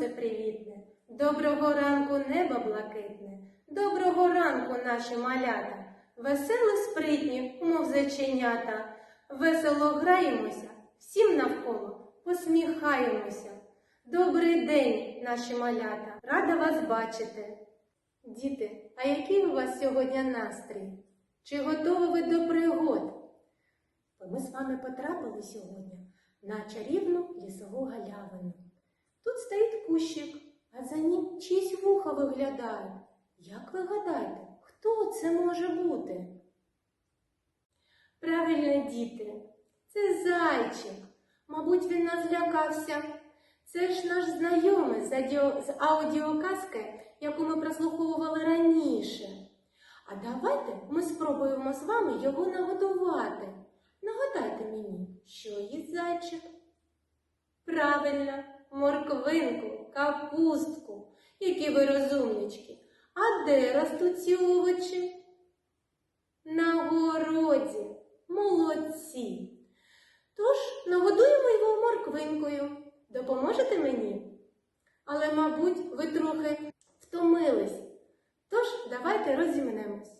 сонце привітне, доброго ранку небо блакитне, доброго ранку наші малята, весело спритні, мов зайченята, весело граємося, всім навколо посміхаємося. Добрий день, наші малята, рада вас бачити. Діти, а який у вас сьогодні настрій? Чи готові ви до пригод? Ми з вами потрапили сьогодні на чарівну лісову галявину. Тут стоїть кущик, а за ним чиїсь вуха виглядають. Як ви гадаєте, хто це може бути? Правильно, діти, це зайчик. Мабуть, він нас злякався. Це ж наш знайомий з, аудіоказки, яку ми прослуховували раніше. А давайте ми спробуємо з вами його нагодувати. Нагадайте мені, що їсть зайчик? Правильно, морквинку, капустку. Які ви розумнички. А де ростуть ці овочі? На городі. Молодці. Тож нагодуємо його морквинкою. Допоможете мені? Але, мабуть, ви трохи втомились. Тож давайте розімнемось.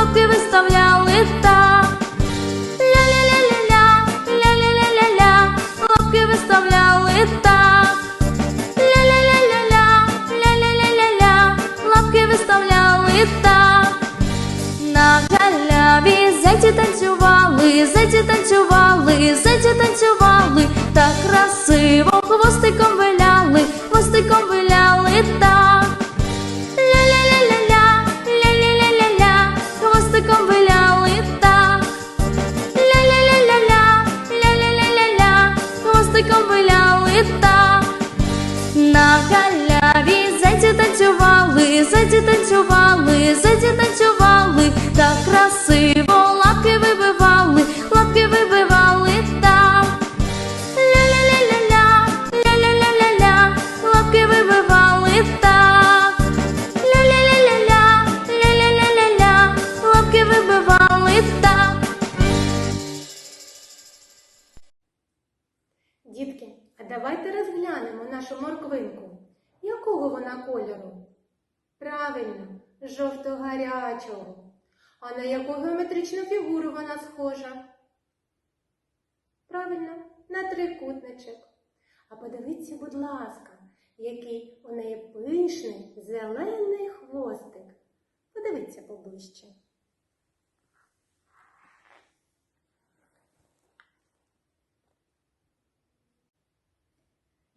лапки виставляли так. Ля-ля-ля-ля-ля, ля-ля-ля-ля-ля, виставляли так. Ля-ля-ля-ля-ля, ля-ля-ля-ля-ля, лапки виставляли так. На галяві зайці танцювали, зайці танцювали, зайці танцювали, так красиво хвостиком виляли, хвостиком виляли хвостиком нашу морквинку. Якого вона кольору? Правильно, жовто-гарячого. А на яку геометричну фігуру вона схожа? Правильно, на трикутничок. А подивіться, будь ласка, який у неї пишний зелений хвостик. Подивіться поближче.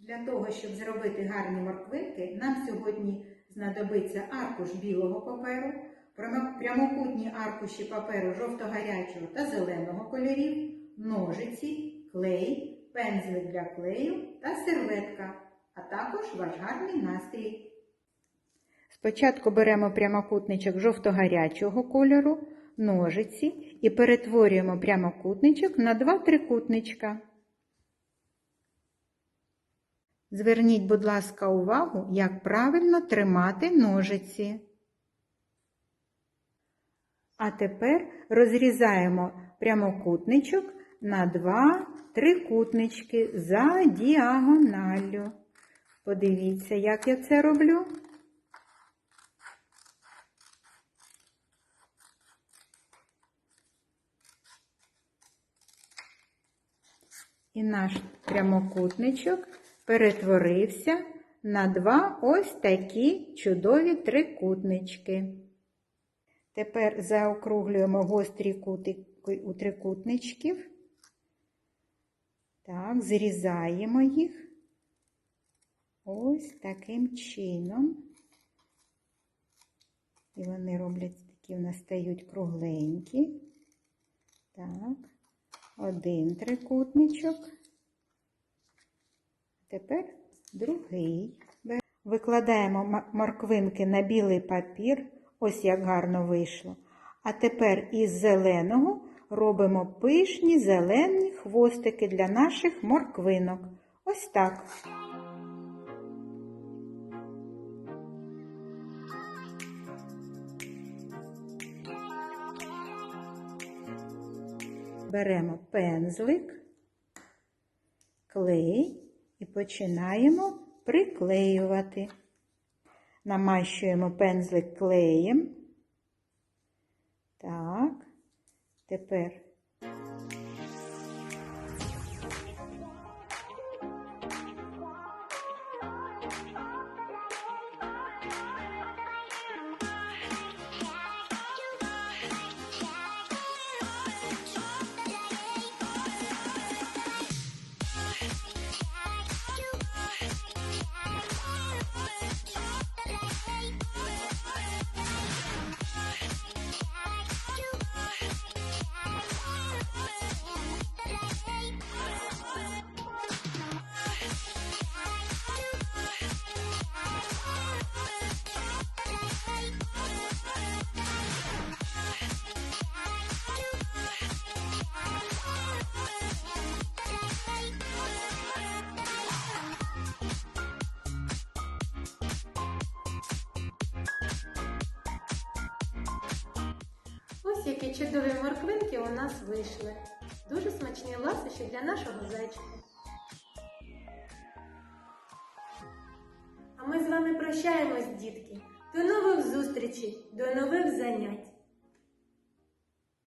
Для того, щоб зробити гарні морквинки, нам сьогодні знадобиться аркуш білого паперу, прямокутні аркуші паперу жовто-гарячого та зеленого кольорів, ножиці, клей, пензлик для клею та серветка, а також ваш гарний настрій. Спочатку беремо прямокутничок жовто-гарячого кольору, ножиці і перетворюємо прямокутничок на два трикутничка. Зверніть, будь ласка, увагу, як правильно тримати ножиці. А тепер розрізаємо прямокутничок на два трикутнички за діагоналлю. Подивіться, як я це роблю. І наш прямокутничок перетворився на два ось такі чудові трикутнички. Тепер заокруглюємо гострі кутики у трикутничків. Так, зрізаємо їх. ось таким чином. І вони роблять такі, в нас стають кругленькі. Так, один трикутничок. Тепер другий. Викладаємо морквинки на білий папір. Ось як гарно вийшло. А тепер із зеленого робимо пишні зелені хвостики для наших морквинок. Ось так. Беремо пензлик, клей і починаємо приклеювати. Намащуємо пензлик клеєм. Так, тепер Ось які чудові морквинки у нас вийшли. Дуже смачні ласощі для нашого зайчика. А ми з вами прощаємось, дітки. До нових зустрічей, до нових занять.